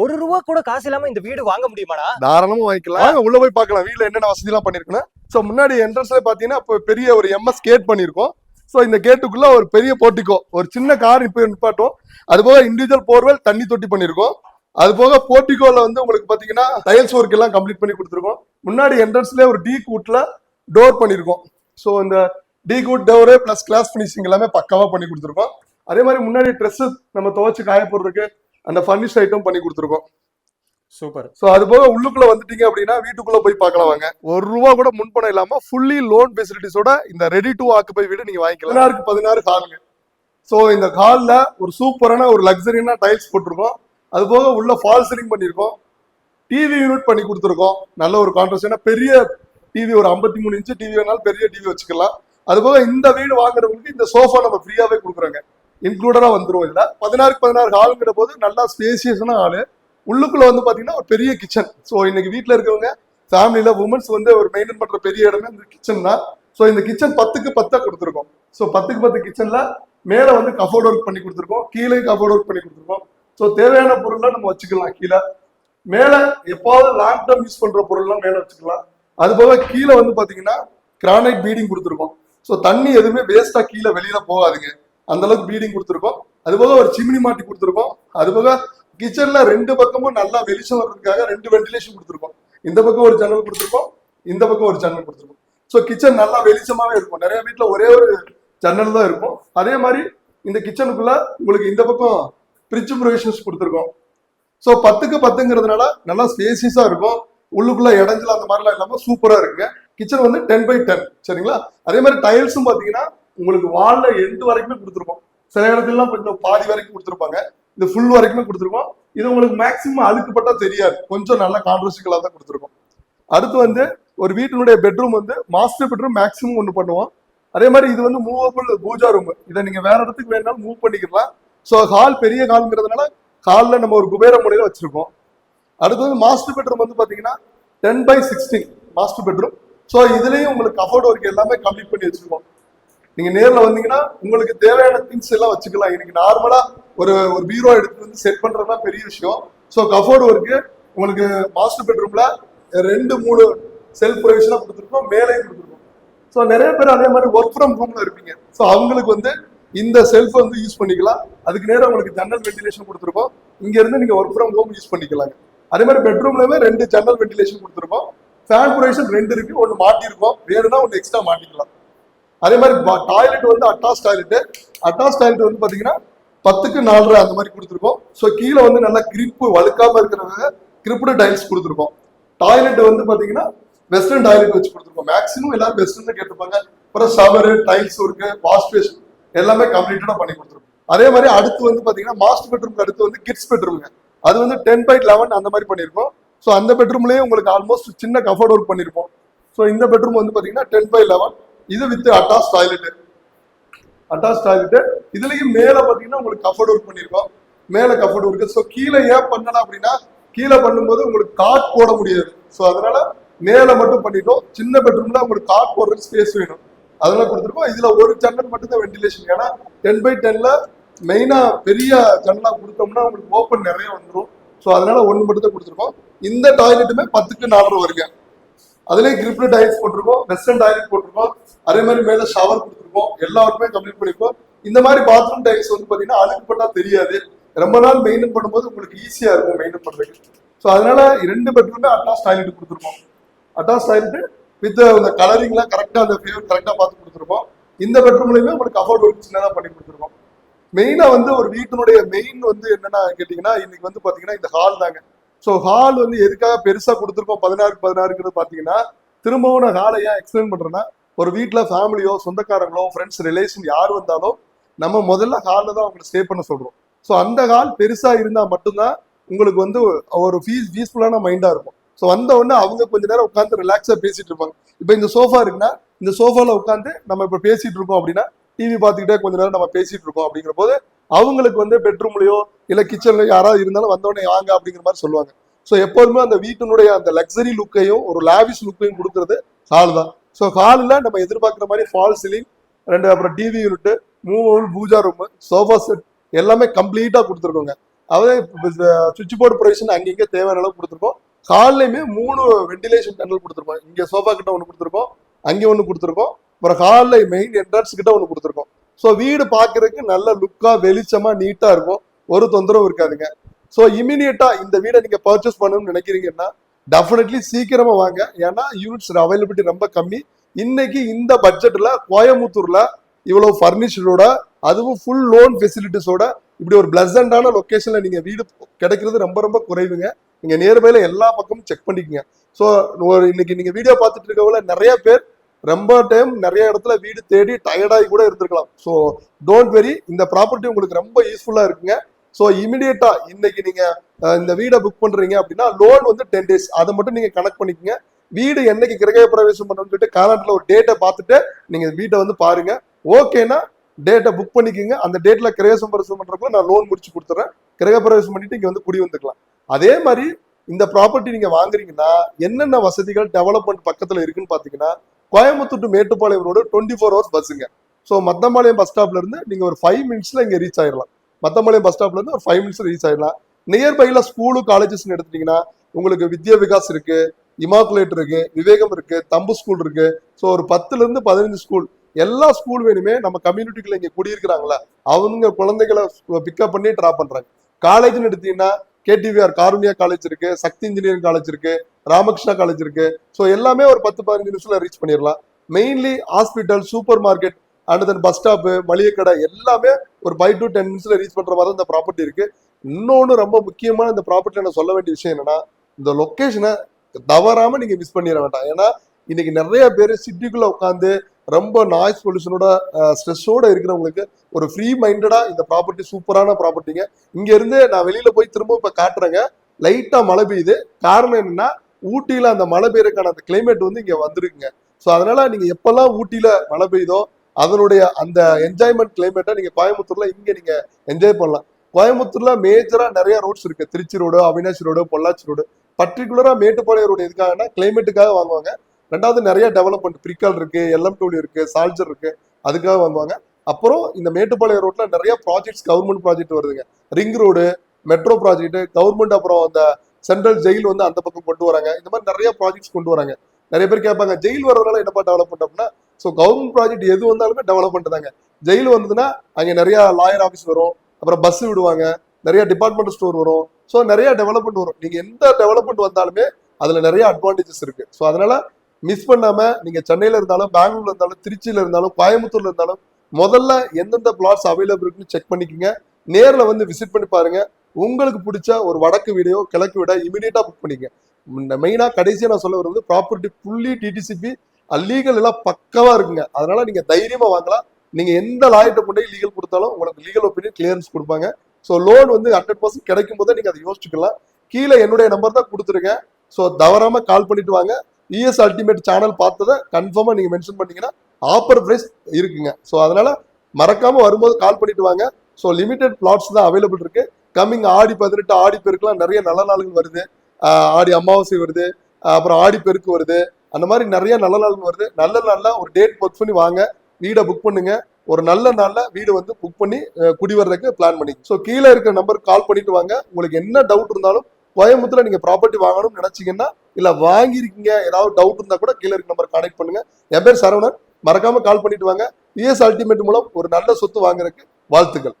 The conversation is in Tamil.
ஒரு ரூபா கூட காசு இல்லாம இந்த வீடு வாங்க முடியுமாடா? தாராளமா வாங்கிக்கலாம். உள்ள போய் பார்க்கலாம். வீட்ல என்னென்ன வசதி எல்லாம் பண்ணிருக்கணும். சோ முன்னாடி என்ட்ரன்ஸ்ல பாத்தீங்கன்னா இப்போ பெரிய ஒரு எம்எஸ் கேட் பண்ணிருக்கோம் சோ இந்த கேட்டுக்குள்ள ஒரு பெரிய போர்ட்டிக்கோ ஒரு சின்ன கார் இப்போ நிப்பாட்டும் அது போக இண்டிவிஜுவல் போர்வெல் தண்ணி தொட்டி பண்ணிருக்கோம் அது போக போர்ட்டிகோல வந்து உங்களுக்கு பாத்தீங்கன்னா டைல்ஸ் ஒர்க் எல்லாம் கம்ப்ளீட் பண்ணி கொடுத்துருக்கோம். முன்னாடி என்ட்ரன்ஸ்ல ஒரு டீ கூட்ல டோர் பண்ணிருக்கோம் சோ இந்த teak wood door plus glass finishing எல்லாமே பக்காவா பண்ணி கொடுத்துருக்கோம். அதே மாதிரி முன்னாடி ட்ரெஸ் நம்ம துவைச்சு காய போடுறதுக்கு அந்த ஃபர்னிஷ் ஐட்டம் பண்ணி கொடுத்துருக்கோம். சூப்பர். சோ அது போக உள்ளுக்குள்ள வந்துட்டீங்க அப்படின்னா வீட்டுக்குள்ள போய் பார்க்கலாம் வாங்க. ஒரு ரூபா கூட முன்பணம் இல்லாம ஃபுல்லி லோன் ஃபெசிலிட்டிஸோட இந்த ரெடி டு ஆக்குபை வீடு நீங்க வாங்கிக்கலாம். பதினாறுக்கு பதினாறு ஹாலுங்க சோ இந்த ஹால்ல ஒரு சூப்பரான ஒரு லக்ஸரியான டைல்ஸ் போட்டிருக்கோம். அது போக உள்ள ஃபால் சீலிங் பண்ணியிருக்கோம். டிவி யூனிட் பண்ணி கொடுத்துருக்கோம். நல்ல ஒரு கான்ட்ரஸ்ட் பெரிய டிவி ஒரு 53 மூணு இன்ச்சு டிவி வேணாலும் பெரிய டிவி வச்சுக்கலாம். அது போக இந்த வீடு வாங்குறவங்களுக்கு இந்த சோஃபா நம்ம ஃப்ரீயாவே கொடுக்குறோங்க. இன்க்ளூடடாக வந்துடும் இதில் பதினாறுக்கு பதினாறு ஹாலுங்கிற போது நல்லா ஸ்பேசியஸான ஹாலு உள்ளுக்குள்ளே வந்து பார்த்தீங்கன்னா ஒரு பெரிய கிச்சன் ஸோ இன்னைக்கு வீட்டில் இருக்கிறவங்க ஃபேமிலியில் உமன்ஸ் வந்து ஒரு மெயின்டைன் பண்ணுற பெரிய இடமே இந்த கிச்சன் தான். ஸோ இந்த கிச்சன் பத்துக்கு பத்தாக கொடுத்துருக்கோம். ஸோ பத்துக்கு பத்து கிச்சனில் மேலே வந்து கஃபோர்ட் ஒர்க் பண்ணி கொடுத்துருக்கோம். கீழே கஃபோர்ட் ஒர்க் பண்ணி கொடுத்துருக்கோம். ஸோ தேவையான பொருள்லாம் நம்ம வச்சுக்கலாம் கீழே. மேலே எப்பாவது லாங் டேர்ம் யூஸ் பண்ணுற பொருள்லாம் மேலே வச்சுக்கலாம். அது போக கீழே வந்து பார்த்தீங்கன்னா கிரானைட் பீடிங் கொடுத்துருக்கோம். ஸோ தண்ணி எதுவுமே வேஸ்ட்டாக கீழே வெளியில் போகாதுங்க. அந்த அளவுக்கு பீடிங் கொடுத்துருக்கோம். அதுபோக ஒரு சிமினி மாட்டி கொடுத்துருக்கோம். அதுபோக கிச்சன்ல ரெண்டு பக்கமும் நல்லா வெளிச்சம் வர்றதுக்காக ரெண்டு வென்டிலேஷன் கொடுத்துருக்கோம். இந்த பக்கம் ஒரு ஜன்னல் கொடுத்துருக்கோம். இந்த பக்கம் ஒரு ஜன்னல் கொடுத்துருக்கோம். ஸோ கிச்சன் நல்லா வெளிச்சமாவே இருக்கும். நிறைய வீட்டில் ஒரே ஒரு ஜன்னல் தான் இருக்கும். அதே மாதிரி இந்த கிச்சனுக்குள்ள உங்களுக்கு இந்த பக்கம் ஃப்ரிட்ஜ் ப்ரொவிஷன்ஸ் கொடுத்துருக்கோம். ஸோ பத்துக்கு பத்துங்கிறதுனால நல்லா ஸ்பேசியஸா இருக்கும். உள்ளுக்குள்ள இடைஞ்சல் அந்த மாதிரிலாம் இல்லாமல் சூப்பராக இருக்குங்க. கிச்சன் வந்து டென் பை டென் சரிங்களா? அதே மாதிரி டைல்ஸும் பார்த்தீங்கன்னா உங்களுக்கு வால்ல எண்டு வரைக்குமே கொடுத்துருப்போம். சில இடத்துலலாம் கொஞ்சம் பாதி வரைக்கும் கொடுத்துருப்பாங்க. இந்த ஃபுல் வரைக்குமே கொடுத்துருக்கோம் இது உங்களுக்கு மேக்சிமம் அழுக்குப்பட்டா தெரியாது. கொஞ்சம் நல்ல கான்ட்ரஸ்டிக்கலாக தான் கொடுத்துருக்கோம். அடுத்து வந்து ஒரு வீட்டினுடைய பெட்ரூம் வந்து மாஸ்டர் பெட்ரூம் மேக்ஸிமம் ஒன்று பண்ணுவோம். அதே மாதிரி இது வந்து மூவபிள் பூஜா ரூம் இதை நீங்க வேற இடத்துக்கு வேணாலும் மூவ் பண்ணிக்கலாம். ஸோ ஹால் பெரிய ஹால்ங்கிறதுனால ஹாலில் நம்ம ஒரு குபேர முறையில் வச்சுருக்கோம். அடுத்து வந்து மாஸ்டர் பெட்ரூம் வந்து பாத்தீங்கன்னா ten by sixteen master bedroom so இதுலயும் உங்களுக்கு கஃபோர்ட் ஒர்க் எல்லாமே கம்ப்ளீட் பண்ணி வச்சுருக்கோம். நீங்க நேர்ல வந்தீங்கன்னா உங்களுக்கு தேவையான திங்ஸ் எல்லாம் வச்சுக்கலாம். இன்னைக்கு நார்மலா ஒரு ஒரு பீரோ எடுத்து வந்து செட் பண்றதுனா பெரிய விஷயம். ஸோ கஃபோர்டு ஒர்க்கு உங்களுக்கு மாஸ்டர் பெட்ரூம்ல ரெண்டு மூணு செல்ஃப் ப்ரொவிஷனா கொடுத்துருக்கோம் மேலேயும் கொடுத்துருக்கோம். ஸோ நிறைய பேர் அதே மாதிரி ஒர்க் ஃப்ரம் ஹோம்ல இருப்பீங்க. ஸோ அவங்களுக்கு வந்து இந்த செல்ஃப் வந்து யூஸ் பண்ணிக்கலாம். அதுக்கு நேரம் உங்களுக்கு ஜன்னல் வெண்டிலேஷன் கொடுத்துருக்கோம். இங்க இருந்து நீங்க ஒர்க் ஃப்ரம் ஹோம் யூஸ் பண்ணிக்கலாங்க. அதே மாதிரி பெட்ரூம்லயுமே ரெண்டு ஜன்னல் வெண்டிலேஷன் கொடுத்துருக்கோம். ஃபேன் ப்ரொவிஷன் ரெண்டு இருக்கு. ஒன்று மாட்டிருக்கோம் வேணும்னா ஒன்று எக்ஸ்ட்ரா மாட்டிக்கலாம். அதே மாதிரி டாய்லெட் வந்து அட்டாச் டாய்லெட் அட்டாச் டாய்லெட் வந்து பார்த்தீங்கன்னா பத்துக்கு நாலரை அந்த மாதிரி கொடுத்துருக்கோம். ஸோ கீழே வந்து நல்லா கிரிப்பு வழுக்காம இருக்கிறவங்க கிரிப்டு டைல்ஸ் கொடுத்துருக்கோம். டாய்லெட் வந்து பார்த்தீங்கன்னா வெஸ்டர்ன் டாய்லெட் வச்சு கொடுத்துருக்கோம். மேக்ஸிமம் எல்லாரும் வெஸ்டர்ன் கேட்டிருப்பாங்க. அப்புறம் shower tiles work wash basin எல்லாமே கம்ப்ளீட்டடாக பண்ணி கொடுத்துருக்கோம். அதே மாதிரி அடுத்து வந்து பார்த்தீங்கன்னா மாஸ்டர் பெட்ரூம்க்கு அடுத்து வந்து கிட்ஸ் பெட்ரூம்ங்க அது வந்து டென் பை லெவன் அந்த மாதிரி பண்ணியிருக்கோம். ஸோ அந்த பெட்ரூம்லேயே உங்களுக்கு ஆல்மோஸ்ட் சின்ன கஃபர்ட் ஒர்க் பண்ணியிருப்போம். ஸோ இந்த பெட்ரூம் வந்து பார்த்தீங்கன்னா டென் பை லெவன் இது with attach toilet attach toilet இதுலயும் மேல பாத்தீங்கன்னா உங்களுக்கு கஃபர்ட் ஒர்க் பண்ணிருக்கோம். மேல கஃபர்ட் ஒர்க் ஸோ கீழே ஏன் பண்ணலாம் அப்படின்னா கீழே பண்ணும்போது உங்களுக்கு காட் போட முடியாது. ஸோ அதனால மேல மட்டும் பண்ணிட்டோம். சின்ன பெட்ரூம்ல உங்களுக்கு காட் போடுறதுக்கு ஸ்பேஸ் வேணும். அதெல்லாம் கொடுத்துருக்கோம். இதுல ஒரு ஜன்னல் மட்டும் தான் வென்டிலேஷன் ஏன்னா டென் பை டென்ல மெயினா பெரிய ஜன்னலா கொடுத்தோம்னா உங்களுக்கு ஓப்பன் நிறைய வந்துடும் ஸோ அதனால ஒன்று மட்டும் தான் கொடுத்துருக்கோம். இந்த டாய்லெட்டுமே பத்துக்கு நாலரை வருங்க. அதுலயே கிரிப்ல டைல்ஸ் போட்டிருக்கோம் வெஸ்டர்ன் டாய்லெட் போட்டிருக்கோம் அதே மாதிரி மேல ஷவர் கொடுத்துருக்கோம் எல்லாருக்குமே கம்ப்ளீட் பண்ணிருக்கோம் இந்த மாதிரி பாத்ரூம் டைல்ஸ் வந்து பாத்தீங்கன்னா அழுக்குப்பட்டா தெரியாது. ரொம்ப நாள் மெயின்டைன் பண்ணும்போது உங்களுக்கு ஈஸியா இருக்கும் மெயின்டைன் பண்றதுக்கு. ஸோ அதனால ரெண்டு பெட்ரூமே அட்டாச் டாய்லெட் கொடுத்துருக்கோம். அட்டாச் டாய்லெட் வித் அந்த கலரிங்லாம் கரெக்டா அந்த ஃபேவர் கரெக்டா பார்த்து கொடுத்துருக்கோம். இந்த பெட்ரூம்லயுமே உங்களுக்கு அஃபோர்ட் ஒர்க் சின்னதாக பண்ணி கொடுத்துருக்கோம். மெயினா வந்து ஒரு வீட்டினுடைய மெயின் வந்து என்னன்னா கேட்டீங்கன்னா இன்னைக்கு வந்து பாத்தீங்கன்னா இந்த ஹால் தாங்க. ஸோ ஹால் வந்து எதுக்காக பெருசாக கொடுத்துருக்கோம்? பதினாறுக்கு பதினாறுங்கிறது பார்த்தீங்கன்னா திரும்பவும் நான் ஹாலை ஏன் எக்ஸ்பிளைன் பண்ணுறேன்னா ஒரு வீட்டில் ஃபேமிலியோ சொந்தக்காரங்களோ ஃப்ரெண்ட்ஸ் ரிலேஷன் யார் வந்தாலும் நம்ம முதல்ல ஹாலில் தான் அவங்களை ஸ்டே பண்ண சொல்கிறோம் ஸோ அந்த ஹால் பெருசாக இருந்தால் மட்டும்தான் உங்களுக்கு வந்து ஒரு ஃபீஸ் பீஸ்ஃபுல்லான மைண்டாக இருக்கும். ஸோ வந்த உடனே அவங்க கொஞ்ச நேரம் உட்காந்து ரிலாக்ஸாக பேசிட்டு இருப்பாங்க. இப்போ இந்த சோஃபா இருக்குன்னா இந்த சோஃபாவில் உட்காந்து நம்ம இப்போ பேசிட்டு இருக்கோம் அப்படின்னா டிவி பார்த்துக்கிட்டே கொஞ்ச நேரம் நம்ம பேசிட்டு இருக்கோம் அப்படிங்கிற போது அவங்களுக்கு வந்து பெட்ரூம்லயோ இல்லை கிச்சன்லயோ யாராவது இருந்தாலும் வந்தோடனே வாங்க அப்படிங்கிற மாதிரி சொல்லுவாங்க. ஸோ எப்போதுமே அந்த வீட்டினுடைய அந்த லக்ஸரி லுக்கையும் ஒரு லாவிஷ் லுக்கையும் கொடுக்கறது ஹால் தான். ஸோ ஹாலில் நம்ம எதிர்பார்க்குற மாதிரி ஃபால் சீலிங் ரெண்டு அப்புறம் டிவி யூனிட் மூணு பூஜா ரூம் சோஃபா செட் எல்லாமே கம்ப்ளீட்டாக கொடுத்துருக்கோங்க. அதாவது சுவிட்ச் போர்டு ப்ரொவிஷன் அங்கங்கே தேவையான அளவு கொடுத்துருக்கோம். ஹால்லையுமே மூணு வெண்டிலேஷன் டன்னல் கொடுத்துருக்கோம். இங்கே சோஃபா கிட்ட ஒன்று கொடுத்துருக்கோம். அங்கே ஒன்று கொடுத்துருக்கோம். அப்புறம் ஹாலில் மெயின் என்ட்ரன்ஸ் கிட்ட ஒன்று கொடுத்துருக்கோம். ஸோ வீடு பார்க்கறதுக்கு நல்ல லுக்காக வெளிச்சமாக நீட்டாக இருக்கும். ஒரு தொந்தரவும் இருக்காதுங்க. ஸோ இமீடியட்டாக இந்த வீடை நீங்கள் பர்ச்சேஸ் பண்ணணும்னு நினைக்கிறீங்கன்னா டெஃபினெட்லி சீக்கிரமாக வாங்க. ஏன்னா யூனிட்ஸ் அவைலபிலிட்டி ரொம்ப கம்மி. இன்னைக்கு இந்த பட்ஜெட்டில் கோயமுத்தூரில் இவ்வளோ ஃபர்னிச்சரோட அதுவும் ஃபுல் லோன் ஃபெசிலிட்டிஸோட இப்படி ஒரு பிளசண்டான லொக்கேஷனில் நீங்கள் வீடு கிடைக்கிறது ரொம்ப ரொம்ப குறைவுங்க. நீங்கள் நேர்மையில் எல்லா பக்கமும் செக் பண்ணிக்கங்க. ஸோ ஒரு இன்னைக்கு நீங்கள் வீடியோ பார்த்துட்டு இருக்கவங்கள நிறைய பேர் ரொம்ப டைம் நிறைய இடத்துல வீடு தேடி டயர்டாகி கூட இருந்திருக்கலாம். ஸோ டோன்ட் வெரி இந்த ப்ராப்பர்ட்டி உங்களுக்கு ரொம்ப யூஸ்ஃபுல்லாக இருக்குங்க. ஸோ இமிடியேட்டா இன்னைக்கு நீங்க இந்த வீடை புக் பண்றீங்க அப்படின்னா லோன் வந்து டென் டேஸ் அதை மட்டும் நீங்க கனெக்ட் பண்ணிக்கோங்க. வீடு என்னைக்கு கிரக பிரவேசம் பண்ணணும்னு சொல்லிட்டு காலண்டில் ஒரு டேட்டை பார்த்துட்டு நீங்க வீட்டை வந்து பாருங்க. ஓகேனா டேட்டை புக் பண்ணிக்கோங்க. அந்த டேட்ல கிரகசம் பிரவேசம் பண்ணுறப்போ நான் லோன் முடிச்சு கொடுத்துறேன். கிரக பிரவேசம் பண்ணிட்டு இங்க வந்து குடி வந்துக்கலாம். அதே மாதிரி இந்த ப்ராப்பர்ட்டி நீங்க வாங்குறீங்கன்னா என்னென்ன வசதிகள் டெவலப்மெண்ட் பக்கத்துல இருக்குன்னு பாத்தீங்கன்னா Coimbatore to Mettupalayam road twenty four hours பஸ்ஸுங்க so Mathampalayam bus ஸ்டாப்ல இருந்து நீங்க ஒரு ஃபைவ் மினிட்ஸ்ல இங்க ரீச் ஆயிடலாம் மத்தம்பாளையம் பஸ் ஸ்டாப்ல இருந்து ஒரு ஃபைவ் மினிட்ஸ் ரீச் ஆயிடலாம் நியர்பைல ஸ்கூலு காலேஜஸ் எடுத்துட்டீங்கன்னா உங்களுக்கு வித்யா விகாஸ் இருக்கு இமாக்குலேட் இருக்கு விவேகம் இருக்கு தம்பு ஸ்கூல் இருக்கு. ஸோ ஒரு பத்துல இருந்து பதினஞ்சு ஸ்கூல் எல்லா ஸ்கூல் வேணுமே நம்ம கம்யூனிட்டிக்குள்ள இங்க குடியிருக்கிறாங்களா? அவங்க குழந்தைகளை பிக்கப் பண்ணி ட்ராப் பண்றாங்க. காலேஜ்னு எடுத்தீங்கன்னா கேடிவிஆர் காருண்யா காலேஜ் இருக்கு சக்தி இன்ஜினியரிங் காலேஜ் இருக்கு ராமகிருஷ்ணா காலேஜ் இருக்கு. ஸோ எல்லாமே ஒரு பத்து பதினஞ்சு நிமிஷத்துல ரீச் பண்ணிடலாம் mainly hospital super market and then bus stop மளிகை கடை எல்லாமே ஒரு ஃபைவ் டு டென் மினிட்ஸ்ல ரீச் பண்ற மாதிரி இந்த ப்ராப்பர்ட்டி இருக்கு. இன்னொன்று ரொம்ப முக்கியமான இந்த ப்ராப்பர்ட்டியில் நான் சொல்ல வேண்டிய விஷயம் என்னன்னா இந்த லொக்கேஷனை தவறாம நீங்க மிஸ் பண்ணிட வேண்டாம். ஏன்னா இன்னைக்கு நிறைய பேர் சிட்டிக்குள்ள உட்காந்து ரொம்ப நாய்ஸ் பொல்யூஷனோட ஸ்ட்ரெஸ்ஸோட இருக்கிறவங்களுக்கு ஒரு ஃப்ரீ மைண்டடா இந்த ப்ராப்பர்ட்டி சூப்பரான ப்ராப்பர்ட்டிங்க இங்க இருந்து நான் வெளியில போய் திரும்ப இப்ப காட்டுறேங்க. லைட்டா மழை பெய்யுது. காரணம் என்னன்னா ஊட்டியில அந்த மழை பெய்யறதுக்கான அந்த கிளைமேட் வந்து இங்க வந்திருக்குங்க. ஸோ அதனால நீங்க எப்பெல்லாம் ஊட்டியில மழை பெய்யுதோ அதனுடைய அந்த என்ஜாய்மெண்ட் கிளைமேட்டை நீங்க கோயம்புத்தூர்ல இங்க நீங்க என்ஜாய் பண்ணலாம். கோயம்புத்தூர்ல மேஜரா நிறைய ரோட்ஸ் இருக்கு. Trichy road Avinashi road Pollachi road பர்டிகுலரா மேட்டுப்பாளையம் ரோடு எதுக்காகனா கிளைமேட்டுக்காக வாங்குவாங்க. ரெண்டாவது நிறைய டெவலப்மெண்ட் பிரிக்கால் இருக்கு எல்எம்டபிள்யூ இருக்கு சால்ஜர் இருக்கு. அதுக்காக வாங்குவாங்க அப்புறம் இந்த மேட்டுப்பாளையம் ரோட்ல நிறைய ப்ராஜெக்ட்ஸ் கவர்மெண்ட் ப்ராஜெக்ட் வருதுங்க. Ring road metro project government அப்புறம் அந்த சென்ட்ரல் ஜெயில் வந்து அந்த பக்கம் கொண்டு வராங்க. இந்த மாதிரி நிறைய ப்ராஜெக்ட்ஸ் கொண்டு வராங்க. நிறைய பேர் கேட்பாங்க ஜெயில் வர்றதுனால என்னப்பா டெவலப்மெண்ட் அப்படின்னா? ஸோ கவர்மெண்ட் ப்ராஜெக்ட் எது வந்தாலுமே டெவலப்மெண்ட் தாங்க. ஜெயில் வந்ததுன்னா அங்கே நிறைய லாயர் ஆஃபீஸ் வரும். அப்புறம் பஸ் விடுவாங்க. நிறைய டிபார்ட்மெண்ட் ஸ்டோர் வரும். ஸோ நிறைய டெவலப்மெண்ட் வரும். நீங்கள் எந்த டெவலப்மெண்ட் வந்தாலுமே அதில் நிறைய அட்வான்டேஜஸ் இருக்கு. ஸோ அதனால மிஸ் பண்ணாம நீங்க சென்னையில இருந்தாலும் பெங்களூர்ல இருந்தாலும் திருச்சியில இருந்தாலும் கோயம்புத்தூர்ல இருந்தாலும் முதல்ல எந்தெந்த பிளாட்ஸ் அவைலபிள் இருக்குன்னு செக் பண்ணிக்கோங்க. நேர்ல வந்து விசிட் பண்ணி பாருங்க. உங்களுக்கு பிடிச்ச ஒரு வடக்கு வீடியோ கிழக்கு வீடோ இமீடியட்டா புக் பண்ணிக்க மெயினா கடைசியா நான் சொல்ல வருவது ப்ராப்பர்ட்டி ஃபுல்லி டிடிசிபி லீகல் எல்லாம் பக்கவா இருக்குங்க. அதனால நீங்க தைரியமா வாங்கலாம். நீங்க எந்த லாயர்கிட்ட கொண்டு லீகல் கொடுத்தாலும் உங்களுக்கு லீகல் ஒப்பீனியன் கிளியரன்ஸ் கொடுப்பாங்க. ஸோ லோன் வந்து ஹண்ட்ரட் பர்சன்ட் கிடைக்கும் போதே நீங்க அதை யோசிச்சுக்கலாம். கீழே என்னுடைய நம்பர் தான் கொடுத்துருங்க. ஸோ தவறாம கால் பண்ணிட்டு வாங்க. இஎஸ் அல்டிமேட் சேனல் பார்த்ததை கன்ஃபார்மாக நீங்க மென்ஷன் பண்ணீங்கன்னா ஆஃபர் ப்ரைஸ் இருக்குங்க. ஸோ அதனால மறக்காமல் வரும்போது கால் பண்ணிட்டு வாங்க. ஸோ லிமிடெட் பிளாட்ஸ் தான் அவைலபிள் இருக்கு. கம்மிங் ஆடி பதினெட்டு ஆடி பெருக்குலாம் நிறைய நல்ல நாளுகள் வருது. ஆடி அமாவாசை வருது. அப்புறம் ஆடி பெருக்கு வருது. அந்த மாதிரி நிறைய நல்ல நாள்கள் வருது. நல்ல நாளில் ஒரு டேட் புக் பண்ணி வாங்க. வீடை புக் பண்ணுங்க. ஒரு நல்ல நாளில் வீடு வந்து புக் பண்ணி குடி வர்றதுக்கு பிளான் பண்ணி ஸோ கீழே இருக்கிற நம்பருக்கு கால் பண்ணிட்டு வாங்க. உங்களுக்கு என்ன டவுட் இருந்தாலும் கோயம்புத்தூர்ல நீங்க ப்ராப்பர்ட்டி வாங்கணும்னு நினைச்சீங்கன்னா இல்ல வாங்கியிருக்கீங்க ஏதாவது டவுட் இருந்தா கூட கீழே இருக்க நம்பர் கான்டெக்ட் பண்ணுங்க. என் பேர் சரவணன். மறக்காம கால் பண்ணிட்டு வாங்க. இஎஸ் அல்டிமேட் மூலம் ஒரு நல்ல சொத்து வாங்குறதுக்கு வாழ்த்துக்கள்.